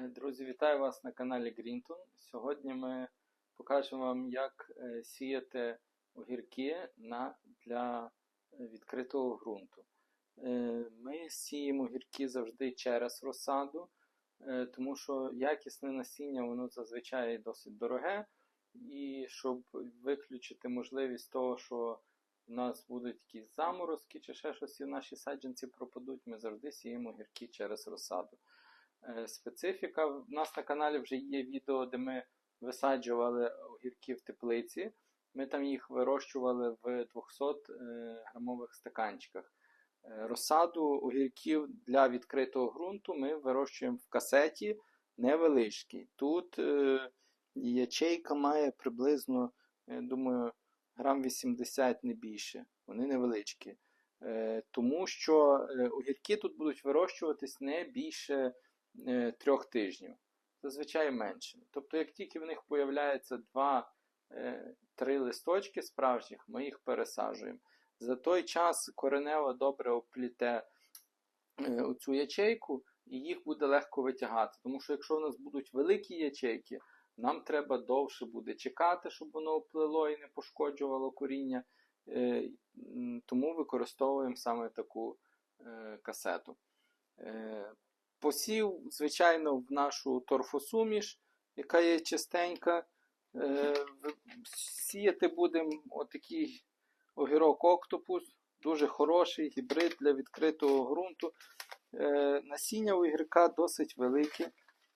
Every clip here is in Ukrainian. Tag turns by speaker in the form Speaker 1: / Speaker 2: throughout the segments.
Speaker 1: Е, Друзі, вітаю вас на каналі Greenton. Сьогодні ми покажемо вам, як е, сіяти огірки на, для відкритого ґрунту. Е, Ми сіємо огірки завжди через розсаду, тому що якісне насіння воно зазвичай досить дороге. І щоб виключити можливість того, що у нас будуть якісь заморозки чи ще щось і наші саджанці пропадуть, ми завжди сіємо огірки через розсаду. Е, Специфіка. В нас на каналі вже є відео, де ми висаджували огірки в теплиці. Ми там їх вирощували в 200 е, грамових стаканчиках. Е, Розсаду огірків для відкритого ґрунту ми вирощуємо в касеті невеличкий. Тут е, ячейка має приблизно, я думаю, грам 80 не більше. Вони невеличкі. Е, Тому що огірки тут будуть вирощуватись не більше трьох тижнів, зазвичай менше. Тобто, як тільки в них появляється 2-3 листочки справжніх, ми їх пересаджуємо. За той час коренева добре опліте е, оцю ячейку, і їх буде легко витягати. Тому що якщо в нас будуть великі ячейки, нам треба довше буде чекати, щоб воно оплило і не пошкоджувало коріння. Е, Тому використовуємо саме таку е, касету. Посів, звичайно, в нашу торфосуміш, яка є чистенька. Е, Сіяти будемо отакий огірок октопус, дуже хороший гібрид для відкритого ґрунту. Е, Насіння у огірка досить велике,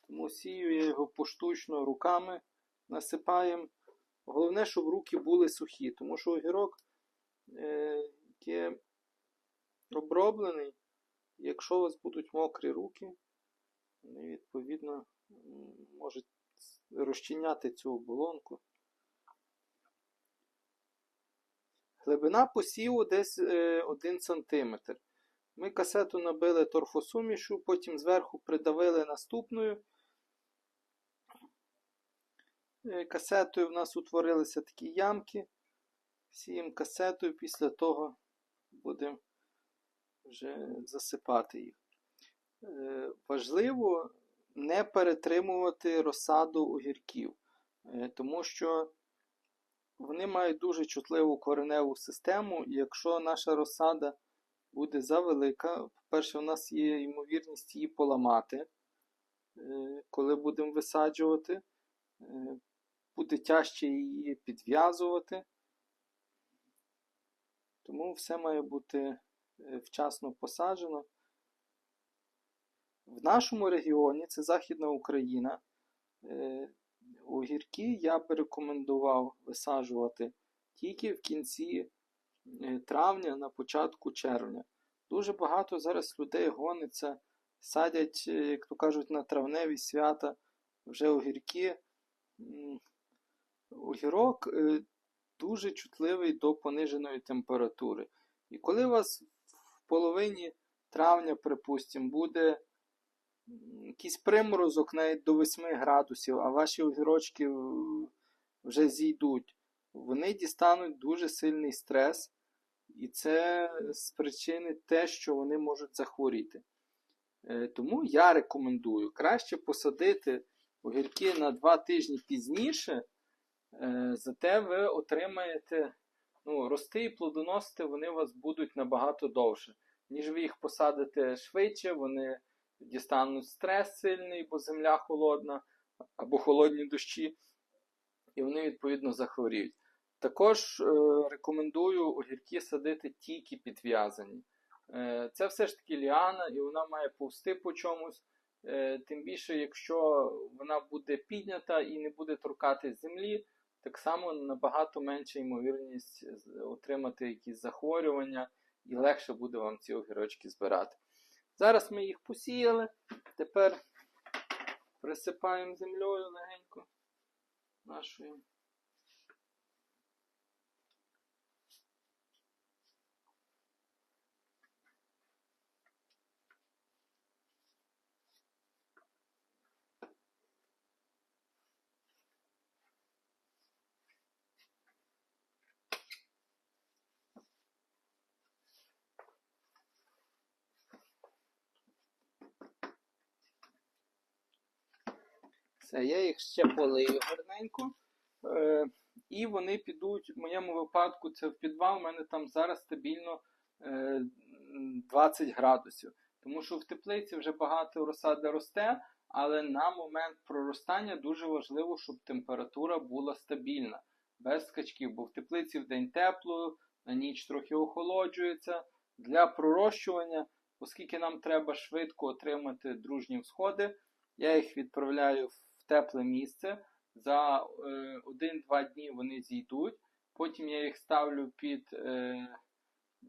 Speaker 1: тому сію я його поштучно руками насипаємо. Головне, щоб руки були сухі, тому що огірок е, є оброблений. Якщо у вас будуть мокрі руки, вони відповідно можуть розчиняти цю оболонку. Глибина посіву десь е, 1 см. Ми касету набили торфосумішу, потім зверху придавили наступною. Е, Касетою в нас утворилися такі ямки. Сіємо касетою, після того будемо вже засипати їх. Е, Важливо не перетримувати розсаду огірків, е, тому що вони мають дуже чутливу кореневу систему, якщо наша розсада буде завелика, по-перше, у нас є ймовірність її поламати, е, коли будемо висаджувати, буде тяжче її підв'язувати. Тому все має бути вчасно посаджено. В нашому регіоні, це Західна Україна, е, огірки я би рекомендував висаджувати тільки в кінці е, травня, на початку червня. Дуже багато зараз людей гониться, садять, е, як то кажуть, на травневі свята вже огірки. Огірок е, дуже чутливий до пониженої температури. І коли у вас половині травня, припустимо, буде якийсь приморозок навіть до 8 градусів, а ваші огірочки вже зійдуть, вони дістануть дуже сильний стрес, і це спричинить те, що вони можуть захворіти. Е, Тому я рекомендую краще посадити огірки на 2 тижні пізніше, е, зате ви отримаєте ну, рости і плодоносити вони у вас будуть набагато довше. Ніж ви їх посадите швидше, вони дістануть стрес сильний, бо земля холодна, або холодні дощі, і вони відповідно захворіють. Також е, рекомендую огірки садити тільки підв'язані. Е, це все ж таки ліана, і вона має повсти по чомусь. Е, тим більше, якщо вона буде піднята і не буде торкати землі, так само набагато менша ймовірність отримати якісь захворювання і легше буде вам ці огірочки збирати. Зараз ми їх посіяли, тепер присипаємо землею легенько нашою. Все, я їх ще полию гарненько. Е, і вони підуть, в моєму випадку, це в підвал, у мене там зараз стабільно е, 20 градусів. Тому що в теплиці вже багато розсади росте, але на момент проростання дуже важливо, щоб температура була стабільна, без скачків, бо в теплиці в день тепло, на ніч трохи охолоджується. Для пророщування, оскільки нам треба швидко отримати дружні всходи, я їх відправляю в тепле місце. За е, 1-2 дні вони зійдуть. Потім я їх ставлю під е,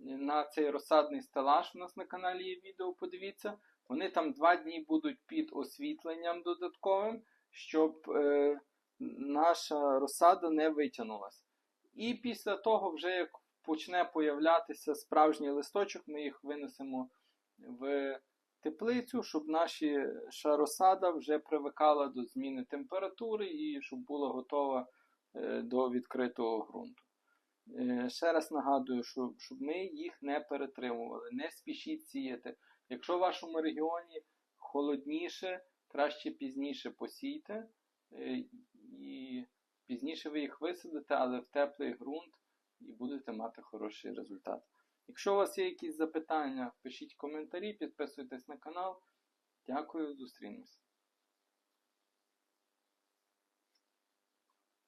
Speaker 1: на цей розсадний стелаж. У нас на каналі є відео, подивіться. Вони там 2 дні будуть під освітленням додатковим, щоб е, наша розсада не витягнулася. І після того, вже як почне появлятися справжній листочок, ми їх винесемо в теплицю, щоб наша розсада вже привикала до зміни температури і щоб була готова е, до відкритого ґрунту. Е, Ще раз нагадую, що, щоб ми їх не перетримували, не спішіть сіяти. Якщо в вашому регіоні холодніше, краще пізніше посійте, е, і пізніше ви їх висадите, але в теплий ґрунт і будете мати хороший результат. Якщо у вас є якісь запитання, пишіть коментарі, підписуйтесь на канал. Дякую, зустрінемось.